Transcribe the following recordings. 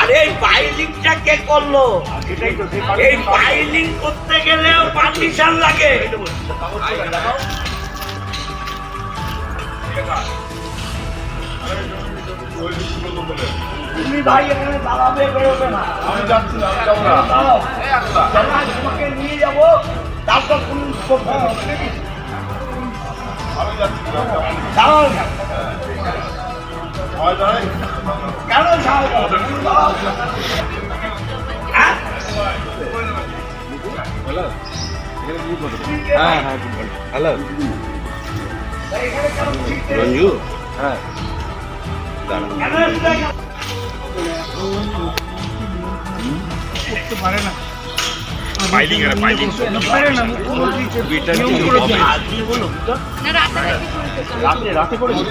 আরে এই কে করল? এই পাইলিং করতে গেলেও পারমিশন লাগে। তুমি ভাই এখানে দাঁড়াবে বেরোবে না। আমি যাচ্ছি না দাঁড়াও, তোমাকে নিয়ে যাব। তারপর পুলিশ হয় হ্যাঁ হ্যাঁ হ্যাঁ হ্যালো? রঞ্জু হ্যাঁ কেন এসেছে? ফাইলিং এর ফাইলিং আজকে বলো, বুঝছ? না রাতে রাতে করেছি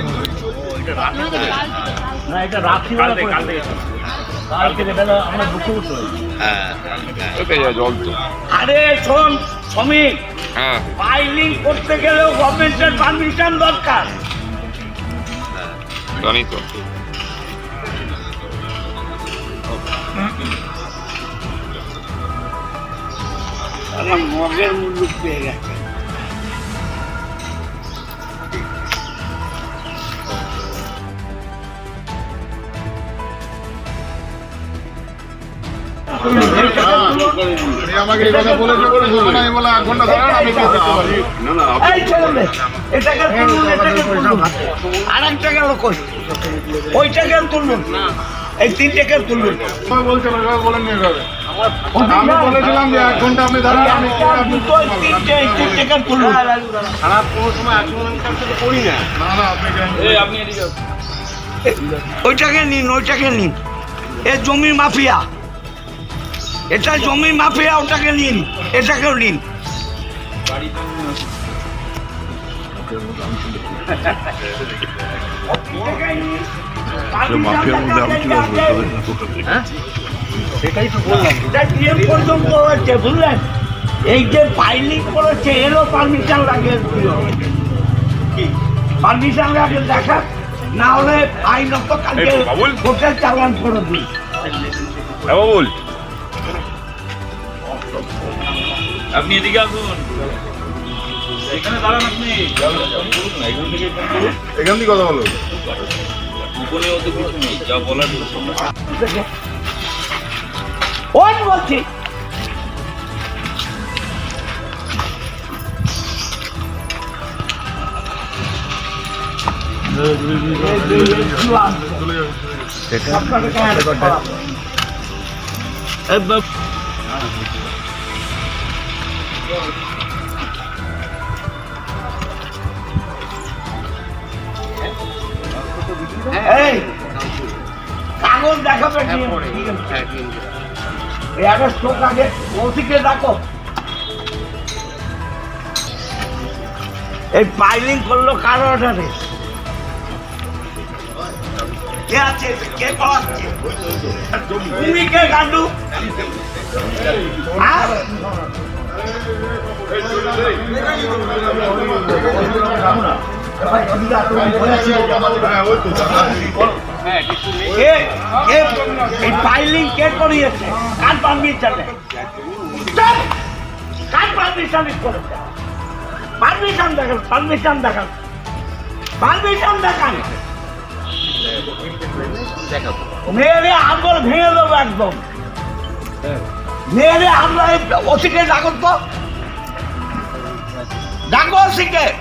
না এটা রাত্রিবেলা কালকে বেলা আমরা দুঃখ করতে হ্যাঁ জল তো। আরে শোন শ্রমিক হ্যাঁ। ফাইলিং করতে গেলেও গভর্নমেন্টের পারমিশন দরকার। জানি তো। মগের মুল্লুক পেয়ে গেছে। তুমি আমাকে এই কথা বলেছ বলে না, আমি বলে এক ঘণ্টা দাঁড়ান আমি দেখতে পারি এই ছেলে মেয়ে, এটাকে তুলুন এটাকে তুলুন। আর একটাকে কই ওইটাকে তুলুন। এই তিনটাকে তুলুন। আমি বলছি না, এভাবে বলেন না এভাবে। আমি বলেছিলাম যে এক ঘণ্টা আপনি দাঁড়ান আমি খারাপ কোনো সময় আচরণ আমি তার সাথে করি না। না না আপনি কেন আপনি এদিকে ওইটাকে নিন ওইটাকে নিন। এ জমি মাফিয়া। এটা জমি মাফিয়া ওটাকে নিন এটাকেও নিন। মাফিয়ার মধ্যে আমি সেটাই তো বললাম। পর্যন্ত হচ্ছে বুঝলেন? এই যে পাইলিং করেছে এরও পারমিশন লাগে পারমিশন লাগে দেখা না হলে আইনত কালকে চালান করে দিই হ্যাঁ বাবুল। আপনি এদিকে আসুন। এখানে দাঁড়ান আপনি। এখান থেকে এখান থেকে কথা বলো গোপনে অত কিছু নেই যা বলার ওই বলছি কাগজ দেখাবে এবার চোখ আগে ওসিকে ডাকো। এই পাইলিং করল কার অর্ডারে কে আছে? কে করাচ্ছে তুমি কে গান্ডু? হ্যাঁ? হ্যাঁ ওই তো। কে কে, এই কে করিয়েছে? কার পারমিশনে কার পারমিশনে করেছে? পারমিশন দেখান দেখান। পারমিশন দেখান। মেয়েরে আঙুল ভেঙে দেবো একদম। মেয়েরে আমরা ওসিকে ডাকুন তো। ডাকো এ-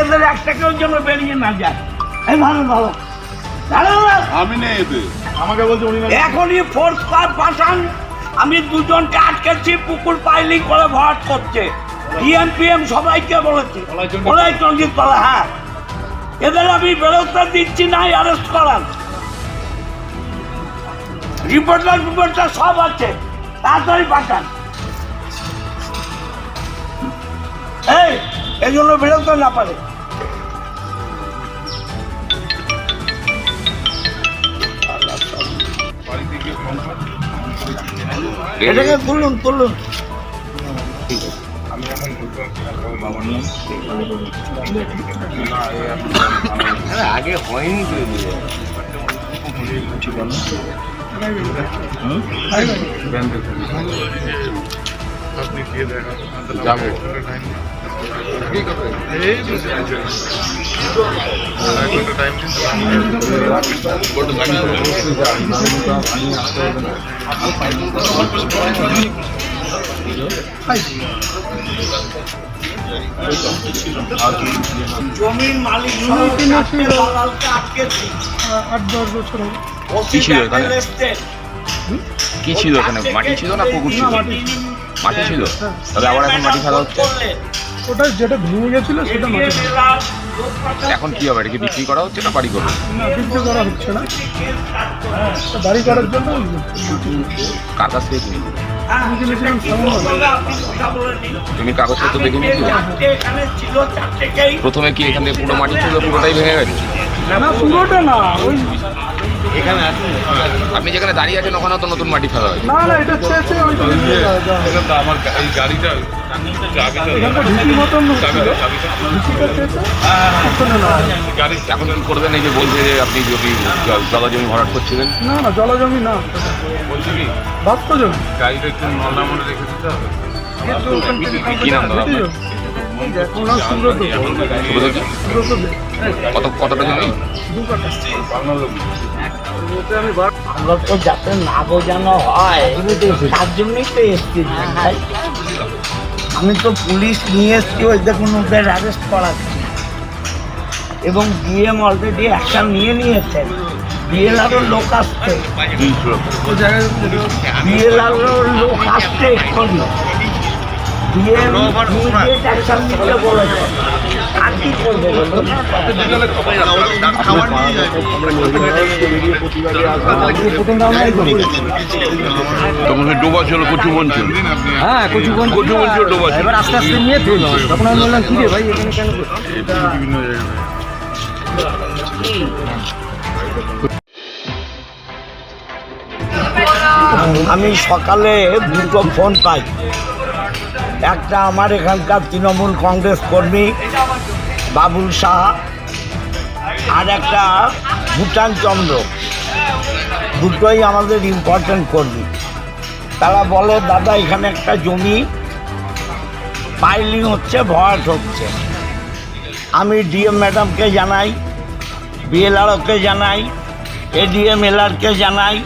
এদের একটা কেউ জন্য বেরিয়ে না যায়। এই ভালো। আমি নেই এতে আমাকে বলছে উনি এখনই ফোর্স কার পাঠান। আমি দুজনকে আটকেছি পুকুর পাইলিং করে ভরাট করছে। ইএমপিএম সবাইকে বলেছি। ওরাই চঞ্জিত তলা হ্যাঁ। এদের আমি বেরোতে দিচ্ছি না অ্যারেস্ট করান রিপোর্টার রিপোর্টার সব আছে। তাড়াতাড়ি পাঠান। এই এই জন্য বেরোতে না পারে। এটাকে তুলুন তুলুন আমি এখন বলতে পারছি না, আগে হয়নি আপনি গিয়ে দেখা যাব। কি জমির মালিক আট দশ বছর ছিল এখানে? কি ছিল ওখানে মাটি ছিল না পুকুর ছিল মাটি ছিল। তবে আবার এখন মাটি ফেলা হচ্ছে। ওটা যেটা ভেঙে গেছিল সেটা মাটি। এখন কি হবে? এটাকে বিক্রি করা হচ্ছে না বাড়ি করবে? না বিক্রি করা হচ্ছে না। তা বাড়ি করার জন্য কার কাছ থেকে কিনি হ্যাঁ, কি। তুমি কাগজপত্র দেখে নিয়েছিলে? চারটেকেই প্রথমে কি এখানে পুরো মাটি ছিল পুরোটাই ভেঙে গেছে? না পুরোটা না ওই আপনি যেখানে দাঁড়িয়ে আছেন ওখানে তো নতুন মাটি ফেলা হয়েছে না না এটা চেয়েছে ওই তো আমার এই গাড়িটা ওখানে না। গাড়ি এখন কি করবেন? এই যে বলছে যে আপনি জমি জলা জমি ভরাট করছিলেন। না না জলজমি না। বলছি কি? বাস্ত জমি। গাড়িটা একটু নলা রেখে দিতে হবে। কি নাম দাদা কত কতটা জমি আমরা তো যাতে না বোঝানো হয় তার জন্যই তো এসছি ভাই। আমি তো পুলিশ নিয়ে এসছি ওই দেখুন ওদের অ্যারেস্ট করাচ্ছি এবং ডিএম অলরেডি অ্যাকশন নিয়ে নিয়েছেন বিএলআরও লোক আসছে বিএলআরও লোক আসছে এক্ষুনি ডিএম ইমিডিয়েট অ্যাকশন নিতে বলেছে। আর কি করবে বলুন? তখন ডোবা ছিল কচু ছিল। হ্যাঁ কচু কোন ছিল ডোবা ছিল। এবার আস্তে আস্তে নিয়ে ফেলল তখন আমি বললাম কি রে ভাই এখানে কেন বিভিন্ন আমি সকালে দুটো ফোন পাই। একটা আমার এখানকার তৃণমূল কংগ্রেস কর্মী, বাবুল সাহা আর একটা ভুটান চন্দ্র। দুটোই আমাদের ইম্পর্টেন্ট কর্মী। তারা বলে, দাদা, এখানে একটা জমি পাইলিং হচ্ছে, ভরাট হচ্ছে। আমি ডিএম ম্যাডামকে জানাই বিএলআরওকে জানাই এডিএম এলআরকে জানাই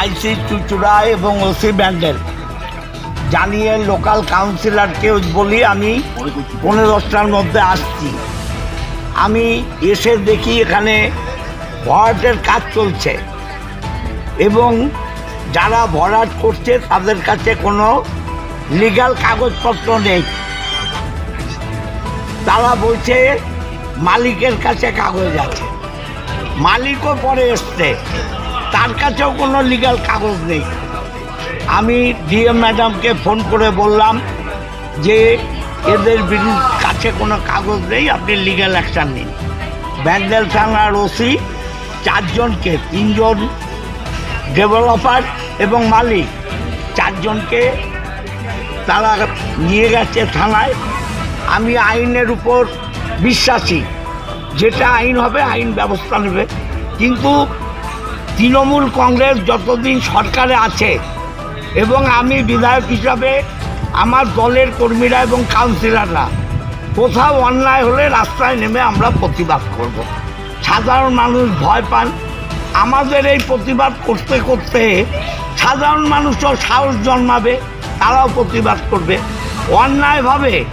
আইসি চুচুড়া এবং ওসি ব্যান্ডেল। জানিয়ে লোকাল কাউন্সিলরকে বলি আমি, পনেরো দশটার মধ্যে আসছি। আমি এসে দেখি এখানে ভরাটের কাজ চলছে এবং যারা ভরাট করছে তাদের কাছে কোনো লিগ্যাল কাগজপত্র নেই। তারা বলছে, মালিকের কাছে কাগজ আছে। মালিকও পরে এসছে, তার কাছেও কোনো লিগ্যাল কাগজ নেই। আমি ডিএম ম্যাডামকে ফোন করে বললাম যে এদের বিরুদ্ধে কাছে কোনো কাগজ নেই, আপনি লিগ্যাল অ্যাকশান নিন। ব্যান্ডেল থানার ওসি চারজনকে, তিনজন ডেভেলপার এবং মালিক, চারজনকে তারা নিয়ে গেছে থানায়। আমি আইনের উপর বিশ্বাসী, যেটা আইন হবে আইন ব্যবস্থা নেবে। কিন্তু তৃণমূল কংগ্রেস যতদিন সরকারে আছে এবং আমি বিধায়ক হিসাবে আমার দলের কর্মীরা এবং কাউন্সিলররা কোথাও অন্যায় হলে রাস্তায় নেমে আমরা প্রতিবাদ করব। সাধারণ মানুষ ভয় পান। আমাদের এই প্রতিবাদ করতে করতে সাধারণ মানুষও সাহস জন্মাবে, তারাও প্রতিবাদ করবে। অন্যায়ভাবে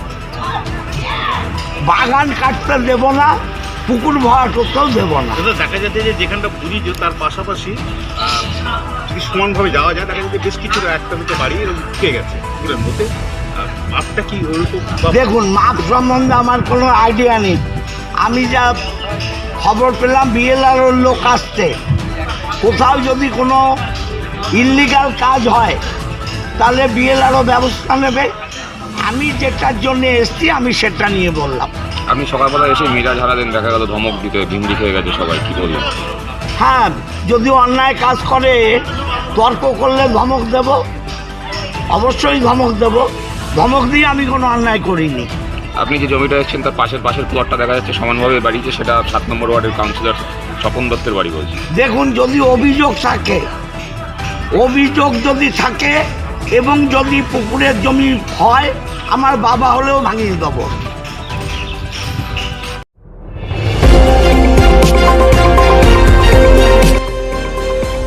বাগান কাটতে দেব না, পুকুর ভরা করতেও দেব না। দেখা যাচ্ছে যে যেখানটা ব্রিজ তার পাশাপাশি সমানভাবে যাওয়া যায় দেখা যাচ্ছে বেশ কিছু একটা দুটো বাড়ি ঢুকে গেছে? পুকুরের মধ্যে? আর মাপটা কি ওরকম? দেখুন মাপ সম্বন্ধে আমার কোনো আইডিয়া নেই। আমি যা খবর পেলাম বিএলআরওর লোক আসছে। কোথাও যদি কোনো ইল্লিগাল কাজ হয় তাহলে বিএলআরও ব্যবস্থা নেবে। আমি যেটার জন্য এসছি আমি সেটা নিয়ে বললাম। আমি সকালবেলা এসে মিরাজ হারালেন দেখা গেল ধমক দিতে ভিমড়ি হয়ে গেছে সবাই কি বললেন? হ্যাঁ যদি অন্যায় কাজ করে তর্ক করলে ধমক দেব। অবশ্যই ধমক দেব। ধমক দিয়ে আমি কোনো অন্যায় করিনি। আপনি যে জমিটা দেখছেন? তার পাশের পাশের প্লটটা দেখা যাচ্ছে সমানভাবে বাড়িতে সেটা সাত নম্বর ওয়ার্ডের কাউন্সিলর স্বপন দত্তের বাড়ি বলছে দেখুন যদি অভিযোগ থাকে অভিযোগ যদি থাকে এবং যদি পুকুরের জমি হয় আমার বাবা হলেও ভাঙিয়ে দেবো।